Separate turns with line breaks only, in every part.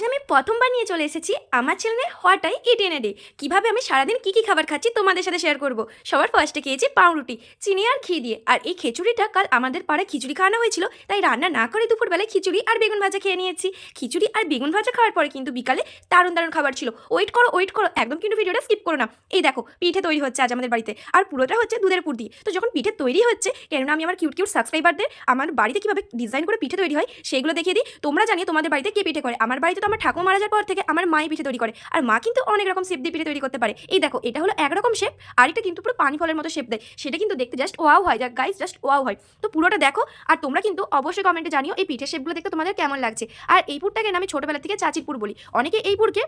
আজ আমি প্রথমবার নিয়ে চলে এসেছি আমার চ্যানেলে হওয়াটাই ইট এনে ডে কীভাবে আমি সারাদিন কী কী খাবার খাচ্ছি তোমাদের সাথে শেয়ার করব। সবার ফার্স্টে খেয়েছি পাউরুটি, চিনি আর ঘি দিয়ে। আর এই খিচুড়িটা কাল আমাদের পাড়ায় খিচুড়ি খাওয়ানো হয়েছিল, তাই রান্না না করে দুপুরবেলায় খিচুড়ি আর বেগুন ভাজা খেয়ে নিয়েছি। খিচুড়ি আর বেগুন ভাজা খাওয়ার পরে কিন্তু বিকালে দারুণ দারুণ খাবার ছিল। ওয়েট করো ওয়েট করো, একদম কিন্তু ভিডিওটা স্কিপ করো না। এই দেখো, পিঠে তৈরি হচ্ছে আজ আমাদের বাড়িতে। আর পুরোটা হচ্ছে দুধের পুর দিয়ে। তো যখন পিঠে তৈরি হচ্ছে, কেননা আমি আমার কিউট কিউট সাবস্ক্রাইবারদের আমার বাড়িতে কীভাবে ডিজাইন করে পিঠে তৈরি হয়, সেগুলো দেখিয়ে দিই। তোমরা জানিয়ে তোমাদের বাড়িতে কে পিঠে করে। আমার বাড়িতে তো আমার ঠাকুর মারা যাওয়ার পর থেকে আমার মাই পিঠে তৈরি করে। আর মা কিন্তু অনেক রকম শেপ দিয়ে পিঠে তৈরি করতে পারে। এই দেখো, এটা হলো একরকম শেপ, আর এটা কিন্তু পুরো পানি ফলের মতো শেপ দেয়। সেটা কিন্তু দেখতে জাস্ট ওয়াও হয়, যা গাইস জাস্ট ওয়াও হয়। তো পুরোটা দেখো, আর তোমরা কিন্তু অবশ্যই কমেন্টে জানিও এই পিঠের শেপগুলো দেখতে তোমাদের কেমন লাগছে। আর এই পুরটাকে আমি ছোটোবেলা থেকে চাচির পুর বলি। অনেকে এই পুরকে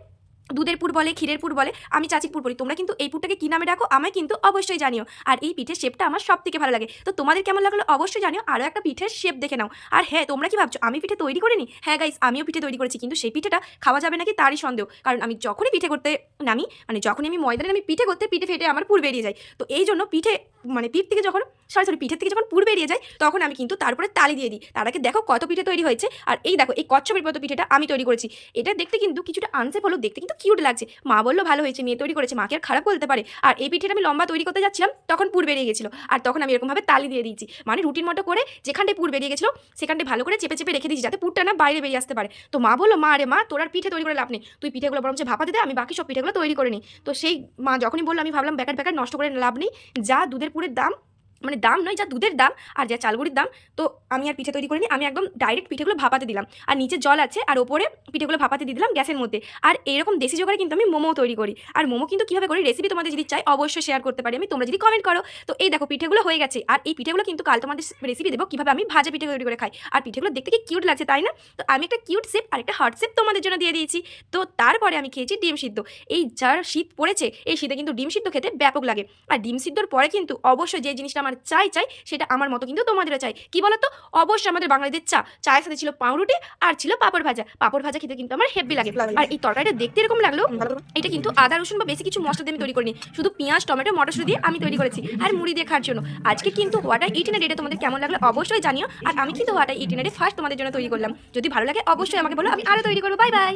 দুধের পুর বলে, ক্ষীরের পুর বলে, আমি চাচির পুর বলি তোমরা কিন্তু এই পুরটাকে কী নামে ডাকো, আমায় কিন্তু অবশ্যই জানিও। আর এই পিঠের শেপটা আমার সব থেকে ভালো লাগে। তো তোমাদের কেমন লাগল অবশ্যই জানিও। আরও একটা পিঠের শেপ দেখে নাও। আর হ্যাঁ তোমরা কি ভাবছ, আমি পিঠে তৈরি করিনি? হ্যাঁ গাইস আমিও পিঠে তৈরি করেছি, কিন্তু সেই পিঠেটা খাওয়া যাবে নাকি তারই সন্দেহ। কারণ আমি যখনই পিঠে করতে নামি মানে যখনই আমি ময়দানে আমি পিঠে করতে পিঠে ফেটে আমার পুর বেরিয়ে যায়। তো এই জন্য পিঠে মানে পিঠ থেকে যখন সরি সরি পিঠের থেকে যখন পুর বেরিয়ে যায়, তখন আমি কিন্তু তারপরে তালি দিয়ে দিই। তার আগে দেখো কত পিঠে তৈরি হয়েছে। আর এই দেখো, এই কচ্ছপের মতো পিঠেটা আমি তৈরি করেছি। এটা দেখতে কিন্তু কিছুটা আনসেফ হলো দেখতে কিন্তু কিউট লাগছে। মা বলল, ভালো হয়েছে, মেয়ে তৈরি করেছে। মাকে আর খারাপ বলতে পারে। আর এই পিঠেটা আমি লম্বা তৈরি করতে যাচ্ছিলাম, তখন পুর বেরিয়ে গেছিল। আর তখন আমি এরকমভাবে তালি দিয়ে দিয়েছি। মানে রুটির মতো করে যেখানটায় পুর বেরিয়ে গেছিল, সেখানটায় ভালো করে চেপে চেপে রেখে দিয়েছি, যাতে পুরটা না বাইরে বেরিয়ে আসতে পারে। তো মা বলল, মা রে মা, তোর আর পিঠে তৈরি করে লাভ নেই। তুই পিঠেগুলো বরং ভাপাতে দে আমি বাকি সব পিঠেগুলো তৈরি করে নিই। তো সেই মা যখনই বলল, আমি ভাবলাম ব্যাকার ব্যাকার নষ্ট করে লাভ নেই। যা দুধের পুরের দাম মানে দাম নয়, যা দুধের দাম আর যা চালগুড়ির দাম, তো আমি আর পিঠে তৈরি করিনি, আমি একদম ডাইরেক্ট পিঠেগুলো ভাপাতে দিলাম। আর নিচে জল আছে, আর ওপরে পিঠেগুলো ভাপাতে দিয়ে দিলাম গ্যাসের মধ্যে। আর এরকম দেশি জোগাড়ে কিন্তু আমি মোমো তৈরি করি। আর মোমো কিন্তু কীভাবে করি রেসিপি তোমাদের যদি চাই, অবশ্যই শেয়ার করতে পারি আমি, তোমরা যদি কমেন্ট করো। তো এই দেখো, পিঠেগুলো হয়ে গেছে। আর এই পিঠেগুলো কিন্তু কাল তোমাদের রেসিপি দেবো, কীভাবে আমি ভাজা পিঠে তৈরি করে খাই। আর পিঠেগুলো দেখতে কি কিউট লাগছে তাই না? তো আমি একটা কিউট শেপ আর একটা হার্ট শেপ তোমাদের জন্য দিয়ে দিয়েছি। তো তারপরে আমি খেয়েছি ডিম সিদ্ধ। এই যার শীত পড়েছে, এই শীতে কিন্তু ডিম সিদ্ধ খেতে ব্যাপক লাগে। আর ডিম সিদ্ধর পরে কিন্তু অবশ্যই যে জিনিসটা আমার চাই চাই সেটা আমার মতো কিন্তু তোমাদেরও চাই। কি বলতো? অবশ্যই আমাদের বাঙালিদের চা চায়ের সাথে ছিল পাউরুটি আর ছিল পাপড় ভাজা। পাপড় ভাজা খেতে কিন্তু আমার হেভি লাগে। আর এই তরকারিটা দেখতে এরকম লাগল এটা কিন্তু আদা রসুন বা বেশি কিছু মশলা দিয়ে আমি তৈরি করিনি। শুধু পেঁয়াজ টমেটো মটরশুঁটি দিয়ে আমি তৈরি করেছি। আর মুড়ি দিয়ে খাওয়ার জন্য। আজকে কিন্তু হোয়াটা ইটিনা ডেটে তোমাদের কেমন লাগল অবশ্যই জানিও। আর আমি কিন্তু হোয়াটা ইটিনা ডে ফার্স্ট তোমাদের জন্য তৈরি করলাম। যদি ভালো লাগে অবশ্যই আমাকে বলো আমি আরও তৈরি করব। Bye bye